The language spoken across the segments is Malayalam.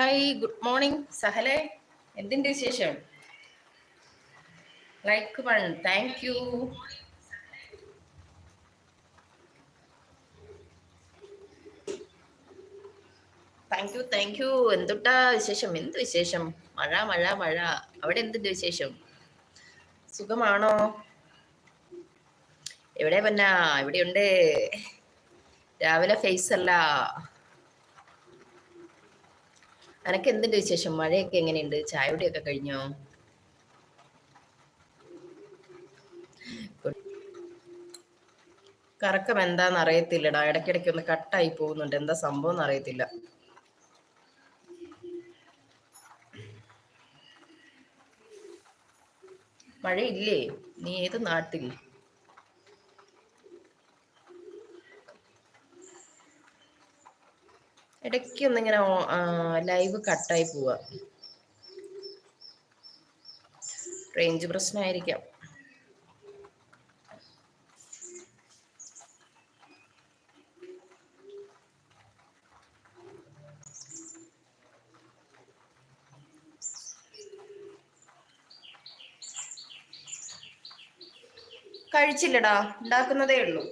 ഹായ് ഗുഡ് മോർണിംഗ് സഹലെ എന്തിന്റെ വിശേഷം? Like one thank you thank you thank you എന്തുട്ടാ വിശേഷം? എന്ത് വിശേഷം? മഴ മഴ മഴ. അവിടെ എന്തിന്റെ വിശേഷം? സുഖമാണോ? എവിടെ പന്ന? ഇവിടെയുണ്ട്. രാവിലെ ഫേസ് അല്ല. അനക്ക് എന്തുണ്ട് വിശേഷം? മഴയൊക്കെ എങ്ങനെയുണ്ട്? ചായയുടെയൊക്കെ കഴിഞ്ഞോ? കറക്കം എന്താന്ന് അറിയത്തില്ലടാ. ഇടയ്ക്കിടയ്ക്ക് ഒന്ന് കട്ടായി പോകുന്നുണ്ട്. എന്താ സംഭവം എന്ന് അറിയത്തില്ല. മഴയില്ലേ? നീ ഏത് നാട്ടിൽ? ഇടയ്ക്ക് ഒന്നിങ്ങനെ ലൈവ് കട്ടായി പോവാ. റേഞ്ച് പ്രശ്നമായിരിക്കാം കഴിച്ചില്ലടാ ഉണ്ടാക്കുന്നതേ ഉള്ളൂ.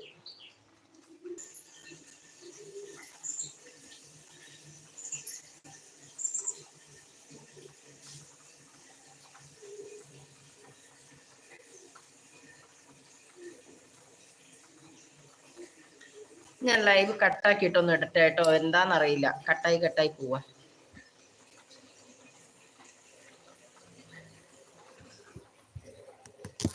ഞാൻ ലൈവ് കട്ടാക്കിയിട്ടൊന്നും ഇടട്ടെ കേട്ടോ എന്താന്നറിയില്ല. കട്ടായി കട്ടായി പോവാ.